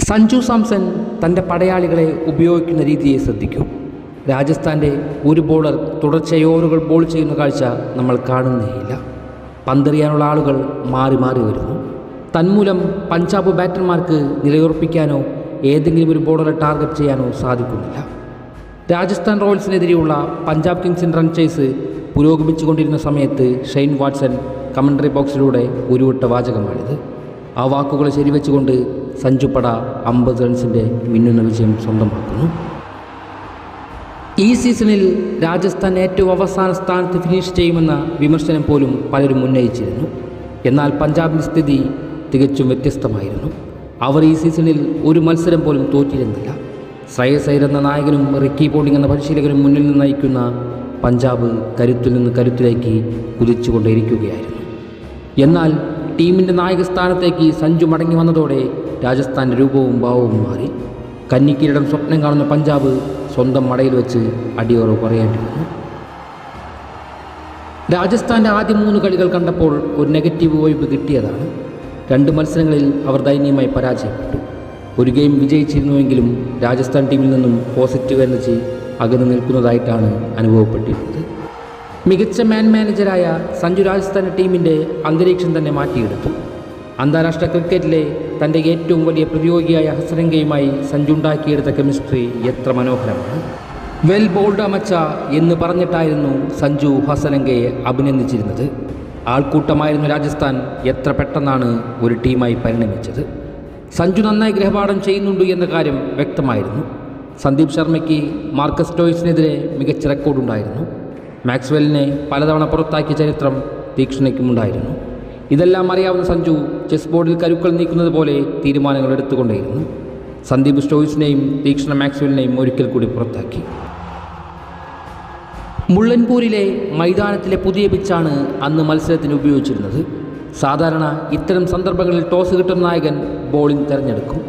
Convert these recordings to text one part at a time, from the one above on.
സഞ്ജു സാംസൺ തന്റെ പടയാളികളെ ഉപയോഗിക്കുന്ന രീതിയെ ശ്രദ്ധിക്കൂ. രാജസ്ഥാന്റെ ഒരു ബോളർ തുടർച്ചയായി ഓവറുകൾ ബോൾ ചെയ്യുന്ന കാഴ്ച നമ്മൾ കാണുന്നേയില്ല. പന്തെറിയാനുള്ള ആളുകൾ മാറി മാറി വരുന്നു. തന്മൂലം പഞ്ചാബ് ബാറ്റർമാർക്ക് നിലയുറപ്പിക്കാനോ ഏതെങ്കിലും ഒരു ബോളറെ ടാർഗറ്റ് ചെയ്യാനോ സാധിക്കുന്നില്ല. രാജസ്ഥാൻ റോയൽസിനെതിരെയുള്ള പഞ്ചാബ് കിങ്സിൻ റൺ ചേസ് പുരോഗമിച്ചുകൊണ്ടിരുന്ന സമയത്ത് ഷെയ്ൻ വാട്സൺ കമന്ററി ബോക്സിലൂടെ ഉരുവിട്ട വാചകമാണിത്. ആ വാക്കുകൾ ശരിവെച്ചുകൊണ്ട് സഞ്ജുപ്പട പട അമ്പത് റൺസിന്റെ മിന്നുന്ന വിജയം സ്വന്തമാക്കുന്നു. ഈ സീസണിൽ രാജസ്ഥാൻ ഏറ്റവും അവസാന സ്ഥാനത്ത് ഫിനിഷ് ചെയ്യുമെന്ന വിമർശനം പോലും പലരും ഉന്നയിച്ചിരുന്നു. എന്നാൽ പഞ്ചാബിന്റെ സ്ഥിതി തികച്ചും വ്യത്യസ്തമായിരുന്നു. അവർ ഈ സീസണിൽ ഒരു മത്സരം പോലും തോറ്റിരുന്നില്ല. ശ്രേയസ് അയ്യർ എന്ന നായകനും റിക്കി പോണ്ടിംഗ് എന്ന പരിശീലകനും മുന്നിൽ നിന്ന് നയിക്കുന്ന പഞ്ചാബ് കരുത്തിൽ നിന്ന് കരുത്തിലേക്ക് കുതിച്ചുകൊണ്ടേയിരിക്കുകയായിരുന്നു. എന്നാൽ ടീമിന്റെ നായക സ്ഥാനത്തേക്ക് സഞ്ജു മടങ്ങി വന്നതോടെ രാജസ്ഥാന്റെ രൂപവും ഭാവവും മാറി. കന്നിക്കിരീടം സ്വപ്നം കാണുന്ന പഞ്ചാബ് സ്വന്തം മടയിൽ വെച്ച് അടിയോറവ് പറയേണ്ടി വന്നു രാജസ്ഥാന്റെ ആദ്യ മൂന്ന് കളികൾ കണ്ടപ്പോൾ ഒരു നെഗറ്റീവ് വൈബ് കിട്ടിയതാണ്. രണ്ട് മത്സരങ്ങളിൽ അവർ ദയനീയമായി പരാജയപ്പെട്ടു. ഒരു ഗെയിം വിജയിച്ചിരുന്നുവെങ്കിലും രാജസ്ഥാൻ ടീമിൽ നിന്നും പോസിറ്റീവ് എനർജി അകന്നു നിൽക്കുന്നതായിട്ടാണ് അനുഭവപ്പെട്ടിരുന്നത്. മികച്ച മാൻ മാനേജരായ സഞ്ജു രാജസ്ഥാൻ ടീമിന്റെ അന്തരീക്ഷം തന്നെ മാറ്റിയെടുത്തു. അന്താരാഷ്ട്ര ക്രിക്കറ്റിലെ തന്റെ ഏറ്റവും വലിയ പ്രതിയോഗിയായ ഹസരംഗയുമായി സഞ്ജു ഉണ്ടാക്കിയെടുത്ത കെമിസ്ട്രി എത്ര മനോഹരമാണ്. വെൽ ബോൾഡ് അമച്ച എന്ന് പറഞ്ഞിട്ടായിരുന്നു സഞ്ജു ഹസരംഗയെ അഭിനന്ദിച്ചിരുന്നത്. ആൾക്കൂട്ടമായിരുന്നു രാജസ്ഥാൻ എത്ര പെട്ടെന്നാണ് ഒരു ടീമായി പരിണമിച്ചത്. സഞ്ജു നന്നായി ഗ്രഹപാഠം ചെയ്യുന്നുണ്ട് എന്ന കാര്യം വ്യക്തമായിരുന്നു. സന്ദീപ് ശർമ്മയ്ക്ക് മാർക്കസ് ടോയ്സിനെതിരെ മികച്ച റെക്കോർഡുണ്ടായിരുന്നു മാക്സ്വെല്ലിനെ പലതവണ പുറത്താക്കിയ ചരിത്രം തീക്ഷ്ണയ്ക്കുമുണ്ടായിരുന്നു ഇതെല്ലാം അറിയാവുന്ന സഞ്ജു ചെസ് ബോർഡിൽ കരുക്കൾ നീക്കുന്നത് പോലെ തീരുമാനങ്ങൾ എടുത്തുകൊണ്ടേയിരുന്നു. സന്ദീപ് സ്റ്റോയ്സിനെയും തീക്ഷ്ണ മാക്സ്വെല്ലിനെയും ഒരിക്കൽ കൂടി പുറത്താക്കി. മുള്ളൻപൂരിലെ മൈതാനത്തിലെ പുതിയ പിച്ചാണ് അന്ന് മത്സരത്തിന് ഉപയോഗിച്ചിരുന്നത്. സാധാരണ ഇത്തരം സന്ദർഭങ്ങളിൽ ടോസ് കിട്ടുന്ന നായകൻ ബോളിംഗ് തിരഞ്ഞെടുക്കും.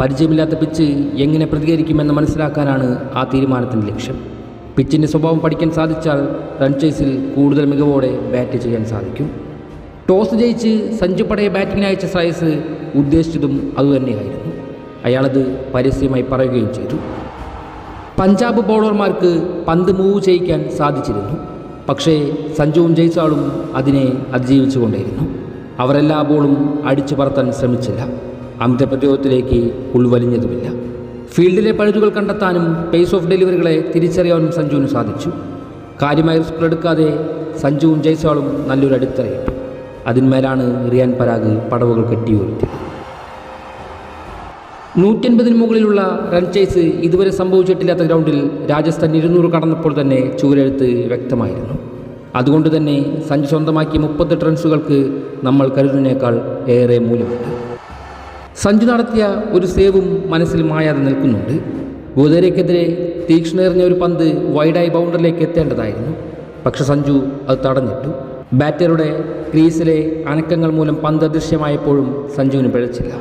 പരിചയമില്ലാത്ത പിച്ച് എങ്ങനെ പ്രതികരിക്കുമെന്ന് മനസ്സിലാക്കാനാണ് ആ തീരുമാനത്തിന്റെ ലക്ഷ്യം. പിച്ചിന്റെ സ്വഭാവം പഠിക്കാൻ സാധിച്ചാൽ റൺ ചേസിൽ കൂടുതൽ മികവോടെ ബാറ്റ് ചെയ്യാൻ സാധിക്കും. ടോസ് ജയിച്ച് സഞ്ജു പടയെ ബാറ്റിങ്ങിന് അയച്ച ശ്രേയസ് ഉദ്ദേശിച്ചതും അതുതന്നെയായിരുന്നു. അയാളത് പരസ്യമായി പറയുകയും ചെയ്തു. പഞ്ചാബ് ബൗളർമാർക്ക് പന്ത് മൂവ് ചെയ്യിക്കാൻ സാധിച്ചിരുന്നു. പക്ഷേ സഞ്ജുവും ജയ്സാളും അതിനെ അതിജീവിച്ചുകൊണ്ടേയിരുന്നു. അവരെല്ലാ ബോളും അടിച്ചു പറത്താൻ ശ്രമിച്ചില്ല. അമിത പ്രതിരോധത്തിലേക്ക് ഉൾവലിഞ്ഞതുമില്ല. ഫീൽഡിലെ പഴുതുകൾ കണ്ടെത്താനും പേസ് ഓഫ് ഡെലിവറികളെ തിരിച്ചറിയാനും സഞ്ജുവിന് സാധിച്ചു. കാര്യമായ റിസ്ക് എടുക്കാതെ സഞ്ജുവും ജയ്സാളും നല്ലൊരു അടിത്തറയിട്ടു അതിന്മേലാണ് റിയാൻ പരാഗ് പടവുകൾ കെട്ടിയുയർത്തിയത് നൂറ്റൻപതിന് മുകളിലുള്ള റൺ ചേസ് ഇതുവരെ സംഭവിച്ചിട്ടില്ലാത്ത ഗ്രൗണ്ടിൽ രാജസ്ഥാൻ ഇരുന്നൂറ് കടന്നപ്പോൾ തന്നെ ചൂരെഴുത്ത് വ്യക്തമായിരുന്നു. അതുകൊണ്ട് തന്നെ സഞ്ജു സ്വന്തമാക്കിയ മുപ്പത്തെട്ട് റൺസുകൾക്ക് നമ്മൾ കരുതുന്നതിനേക്കാൾ ഏറെ മൂല്യമുണ്ട്. സഞ്ജു നടത്തിയ ഒരു സേവും മനസ്സിൽ മായാതെ നിൽക്കുന്നുണ്ട്. ഗോദരയ്ക്കെതിരെ തീക്ഷ്ണേറിഞ്ഞ ഒരു പന്ത് വൈഡായി ബൗണ്ടറിലേക്ക് എത്തേണ്ടതായിരുന്നു. പക്ഷെ സഞ്ജു അത് തടഞ്ഞിട്ടു. ബാറ്ററുടെ ക്രീസിലെ അനക്കങ്ങൾ മൂലം പന്ത് അദൃശ്യമായപ്പോഴും സഞ്ജുവിന് പിഴച്ചില്ല.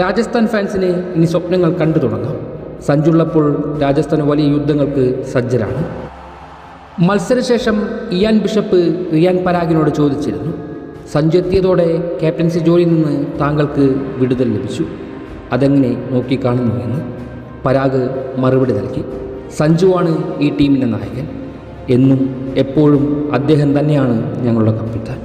രാജസ്ഥാൻ ഫാൻസിന് ഇനി സ്വപ്നങ്ങൾ കണ്ടു തുടങ്ങാം. സഞ്ജുള്ളപ്പോൾ രാജസ്ഥാൻ വലിയ യുദ്ധങ്ങൾക്ക് സജ്ജരാണ്. മത്സരശേഷം ഇയാൻ ബിഷപ്പ് റിയാൻ പരാഗിനോട് ചോദിച്ചിരുന്നു. സഞ്ചെത്തിയതോടെ ക്യാപ്റ്റൻസി ജോലിയിൽ നിന്ന് താങ്കൾക്ക് വിടുതൽ ലഭിച്ചു. അതെങ്ങനെ നോക്കിക്കാണുന്നു എന്ന് പരാഗ് മറുപടി നൽകി. സഞ്ജു ആണ് ഈ ടീമിന്റെ നായകൻ. എന്നും എപ്പോഴും അദ്ദേഹം തന്നെയാണ് ഞങ്ങളുടെ കപ്പിത്താൻ